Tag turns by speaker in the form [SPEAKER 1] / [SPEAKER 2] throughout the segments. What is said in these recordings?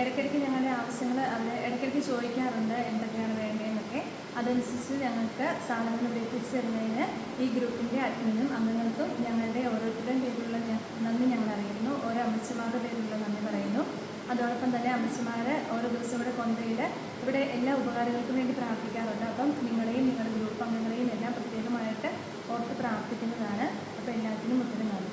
[SPEAKER 1] ഇടയ്ക്കിടയ്ക്ക് ഞങ്ങളുടെ ആവശ്യങ്ങൾ അവർ ഇടയ്ക്കിടയ്ക്ക് ചോദിക്കാറുണ്ട് എന്തൊക്കെയാണ് വേണ്ടതെന്നൊക്കെ. അതനുസരിച്ച് ഞങ്ങൾക്ക് സാധനങ്ങൾ എത്തിച്ചു തരുന്നതിന് ഈ ഗ്രൂപ്പിന്റെ അഡ്മിനും അംഗങ്ങൾക്കും ഞങ്ങളുടെ ഓരോരുത്തരുടെയും പേരിലുള്ള നന്ദി ഞങ്ങൾ അറിയുന്നു ഓരോ അമ്മച്ചമാരുടെ പേരിലുള്ള നന്ദി പറയുന്നു. അതോടൊപ്പം തന്നെ അമ്മച്ചമാർ ഓരോ ദിവസം ഇവിടെ കൊണ്ടുപോയിട്ട് ഇവിടെ എല്ലാ ഉപകാരങ്ങൾക്കും വേണ്ടി പ്രാർത്ഥിക്കാറുണ്ട്. അപ്പം നിങ്ങളെയും നിങ്ങളുടെ ഗ്രൂപ്പ് അംഗങ്ങളെയും എല്ലാം പ്രത്യേകമായിട്ട് ഓർത്ത് പ്രാർത്ഥിക്കുന്നതാണ്. അപ്പോൾ എല്ലാത്തിനും ഒത്തിരി നന്ദി.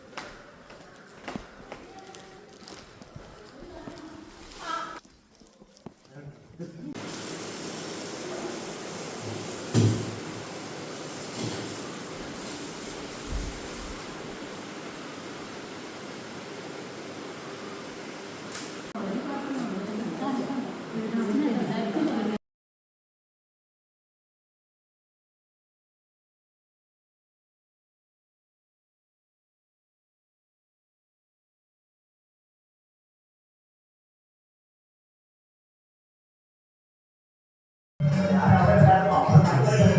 [SPEAKER 2] เราได้แพ้ออกสมัยก็จะ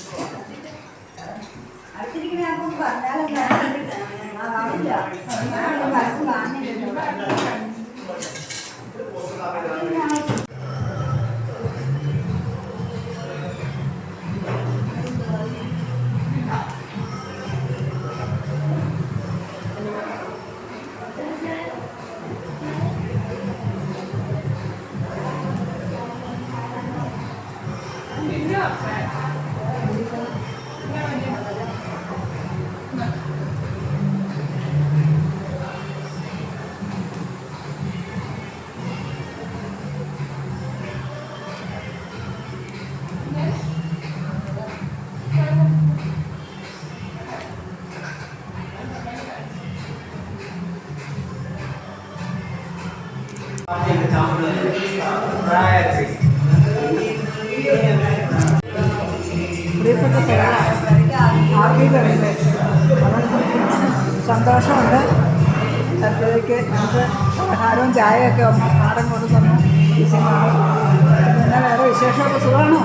[SPEAKER 3] Yeah. പ്രിയപ്പെട്ട
[SPEAKER 4] ആർമികളുണ്ട്
[SPEAKER 3] സന്തോഷമുണ്ട്. അപ്പോഴേക്ക് നമുക്ക് ആഹാരവും ചായയൊക്കെ നാടൻ കൊണ്ടു തന്നു പിന്നെ വേറെ വിശേഷമൊക്കെ സുഖമാണോ?